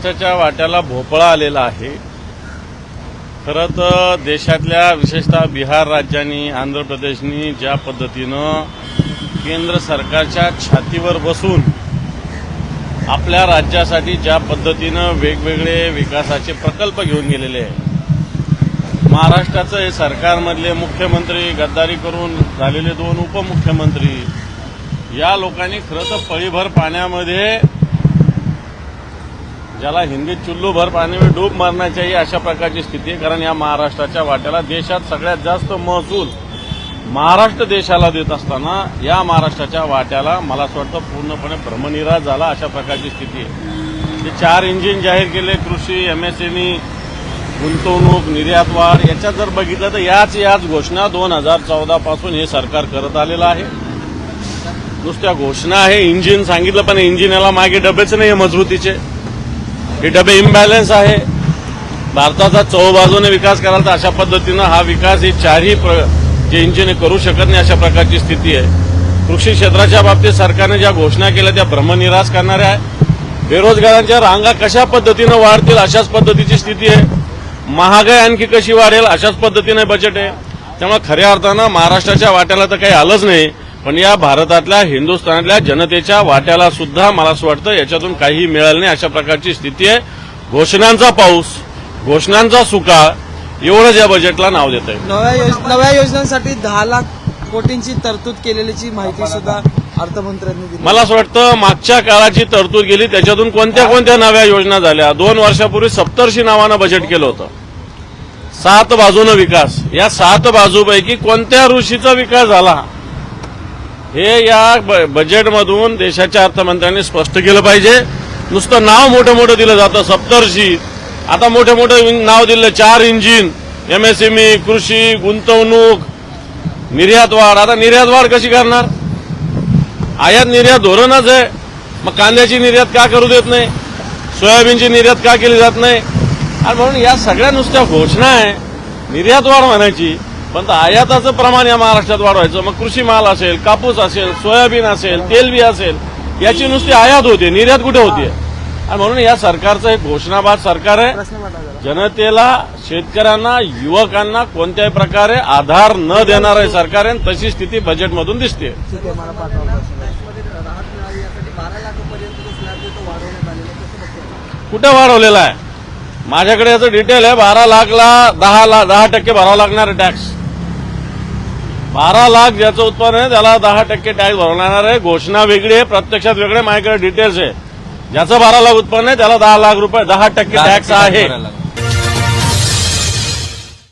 महाराष्ट्राच्या वाट्याला भोपळा आलेला आहे. खरं तर देशातल्या विशेषतः बिहार राज्यानी आंध्र प्रदेशनी ज्या पद्धतीनं केंद्र सरकारच्या छातीवर बसून आपल्या राज्यासाठी ज्या पद्धतीनं वेगवेगळे विकासाचे प्रकल्प घेऊन गेलेले आहे महाराष्ट्राचं हे सरकारमधले मुख्यमंत्री गद्दारी करून झालेले दोन उपमुख्यमंत्री या लोकांनी खरं तर पळीभर पाण्यामध्ये ज्याला हिंदीत चुल्लू भर पाणी डूब मारण्याची अशा प्रकारची स्थिती आहे. कारण या महाराष्ट्राच्या वाट्याला देशात सगळ्यात जास्त महसूल महाराष्ट्र देशाला देत असताना या महाराष्ट्राच्या वाट्याला मला असं वाटतं पूर्णपणे भ्रमनिराश झाला अशा प्रकारची स्थिती आहे. ते चार इंजिन जाहीर केले कृषी एमएसएमई गुंतवणूक निर्यातवाढ याच्यात जर बघितलं तर याच याच घोषणा दोन हजार चौदा पासून हे सरकार करत आलेलं आहे. नुसत्या घोषणा आहे इंजिन सांगितलं पण इंजिन याला मागे डबेच नाही मजबूतीचे. हे डबे इम्बॅलन्स आहे. भारताचा चौबाजूने विकास कराल तर अशा पद्धतीनं हा विकास ही चारही प्र- जे इंजिने करू शकत नाही अशा प्रकारची स्थिती आहे. कृषी क्षेत्राच्या बाबतीत सरकारने ज्या घोषणा केल्या त्या भ्रमनिराश करणाऱ्या आहे बेरोजगारांच्या रांगा कशा पद्धतीनं वाढतील अशाच पद्धतीची स्थिती आहे. महागाई आणखी कशी वाढेल अशाच पद्धतीने बजेट आहे. त्यामुळे खऱ्या अर्थानं महाराष्ट्राच्या वाट्याला तर काही आलंच नाही. पण या भारतातल्या हिंदुस्थानातल्या जनतेच्या वाट्याला सुद्धा मला असं वाटतं याच्यातून काही मिळालं नाही अशा प्रकारची स्थिती आहे. घोषणांचा पाऊस घोषणांचा सुकाळ एवढंच या बजेटला नाव देत आहे. नव्या योज- नव्या योजनांसाठी दहा लाख कोटींची तरतूद केलेल्याची माहिती सुद्धा अर्थमंत्र्यांनी दिली. मला असं वाटतं मागच्या काळाची तरतूद गेली त्याच्यातून कोणत्या कोणत्या नव्या योजना झाल्या? दोन वर्षापूर्वी सप्तर्षी नावानं बजेट केलं होतं. सात बाजूनं विकास. या सात बाजूपैकी कोणत्या ऋषीचा विकास झाला? हे या ब- बजेटमधून देशाच्या अर्थमंत्र्यांनी स्पष्ट केलं पाहिजे. नुसतं नाव मोठं मोठं दिलं जातं सप्तर्षी. आता मोठे मोठं नाव दिलं चार इंजिन एमएसएमई कृषी गुंतवणूक निर्यातवाढ आता निर्यातवाढ कशी करणार? आयात निर्यात धोरणच आहे. मग कांद्याची निर्यात का करू देत नाही? सोयाबीनची निर्यात का केली जात नाही? आणि म्हणून या सगळ्या नुसत्या घोषणा आहे. निर्यातवाढ म्हणायची. पण आयाताचं प्रमाण या महाराष्ट्रात वाढवायचं. मग कृषी माल असेल कापूस असेल सोयाबीन असेल तेलबी असेल याची नुसती आयात होते निर्यात कुठे होते? आणि म्हणून या सरकारचं एक घोषणाबाद सरकार आहे. जनतेला शेतकऱ्यांना युवकांना कोणत्याही प्रकारे आधार न देणार आहे सरकार आहे तशी स्थिती बजेटमधून दिसते. कुठे वाढवलेला आहे? माझ्याकडे याचं डिटेल आहे बारा लाखला दहा लाख दहा टक्के भरावा लागणार आहे टॅक्स बारा लाख ज्याचं उत्पन्न आहे त्याला दहा टक्के टॅक्स भरावा लागणार आहे. घोषणा वेगळी आहे प्रत्यक्षात वेगळे माझ्याकडे डिटेल्स आहे. ज्याचं बारा लाख उत्पन्न आहे त्याला दहा लाख रुपये दहा टक्के टॅक्स आहे.